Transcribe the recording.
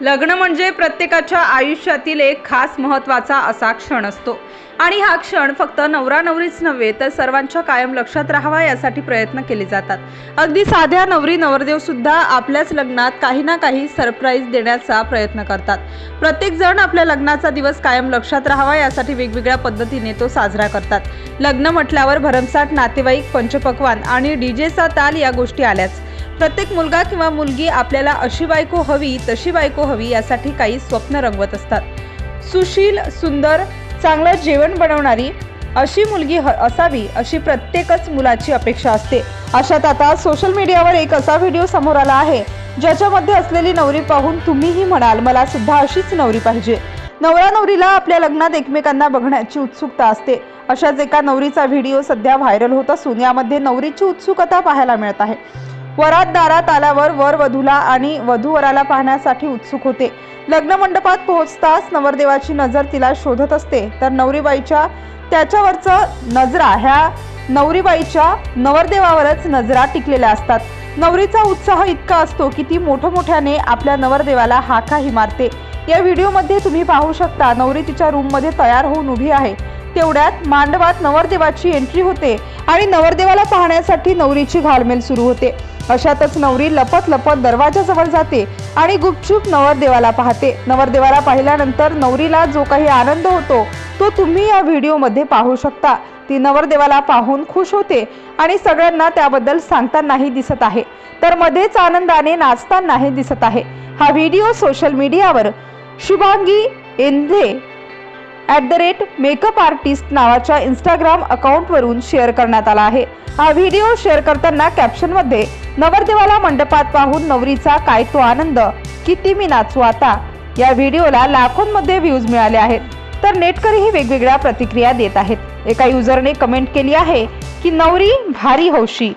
लग्न म्हणजे प्रत्येकाच्या आयुष्यातील एक खास महत्त्वाचा असा क्षण असतो. आणि हा क्षण फक्त नवरा नवरीच नव्हे तर सर्वांच्या कायम लक्षात राहावा यासाठी प्रयत्न केले जातात. अगदी साध्या नवरी नवरदेव सुद्धा आपल्याच लग्नात काही ना काही सरप्राईज देण्याचा प्रयत्न करतात. प्रत्येक जण आपल्या लग्नाचा दिवस कायम लक्षात राहावा यासाठी वेगवेगळ्या पद्धतीने तो साजरा करतात. लग्न म्हटल्यावर भरमसाठ नातेवाईक पंचपक्वान आणि डीजेचा ताल या गोष्टी आल्याच. प्रत्येक मुलगा किंवा मुलगी आपल्याला अशी बायको हवी तशी बायको हवी यासाठी काही स्वप्न रंगवत असतात. सुशील सुंदर चांगलं जेवण बनवणारी अशी मुलगी ह असावी अशी प्रत्येकच मुलाची अपेक्षा असते. अशात आता सोशल मीडियावर एक असा व्हिडिओ समोर आला आहे ज्याच्यामध्ये असलेली नवरी पाहून तुम्हीही म्हणाल मला सुद्धा अशीच नवरी पाहिजे. नवरा नवरीला आपल्या लग्नात एकमेकांना बघण्याची उत्सुकता असते. अशाच एका नवरीचा व्हिडिओ सध्या व्हायरल होत असून यामध्ये नवरीची उत्सुकता पाहायला मिळत आहे. वरात दारात आल्यावर वर वधूला आणि वधूवराला पाहण्यासाठी उत्सुक होते. लग्न मंडपात पोहोचताच नवरदेवाची नजर तिला शोधत असते. तर नवरीबाईच्या त्याच्यावरचं नजरा ह्या नवरीबाईच्या नवरदेवावरच नजरा टिकलेल्या असतात. नवरीचा उत्साह इतका असतो की ती मोठमोठ्याने आपल्या नवरदेवाला हाकाही मारते. या व्हिडिओमध्ये तुम्ही पाहू शकता नवरी तिच्या रूममध्ये तयार होऊन उभी आहे. तेवढ्यात मांडवात नवरदेवाची एंट्री होते. आणि नवरदेवाला पाहण्यासाठी नवरीची घालमेल सुरू होते. अशातच नवरी लपत लपत दरवाजाजवळ जाते आणि गुपचूप नवरदेवाला पाहते. नवरदेवाला पाहिल्यानंतर नवरीला जो काही आनंद होतो तो तुम्ही या व्हिडिओमध्ये पाहू शकता. ती नवरदेवाला पाहून खुश होते आणि सगळ्यांना त्याबद्दल सांगतानाही दिसत आहे. तर मध्येच आनंदाने नाचतानाही दिसत आहे. हा व्हिडिओ सोशल मीडियावर Shubhangi Endhe at the rate makeup artist नावाच्या इंस्टाग्राम अकाउंटवरून शेअर करण्यात आला आहे. हा व्हिडिओ शेअर करताना कॅप्शनमध्ये नवरदेवाला मंडपात पाहून नवरीचा काय तो आनंद किती मी नाचू आता? या व्हिडिओला लाखोंमध्ये व्ह्यूज मिळाले आहेत. तर नेटकरीही वेगवेगळ्या प्रतिक्रिया देत आहेत. एका युजरने कमेंट केली आहे की नवरी भारी हौशी.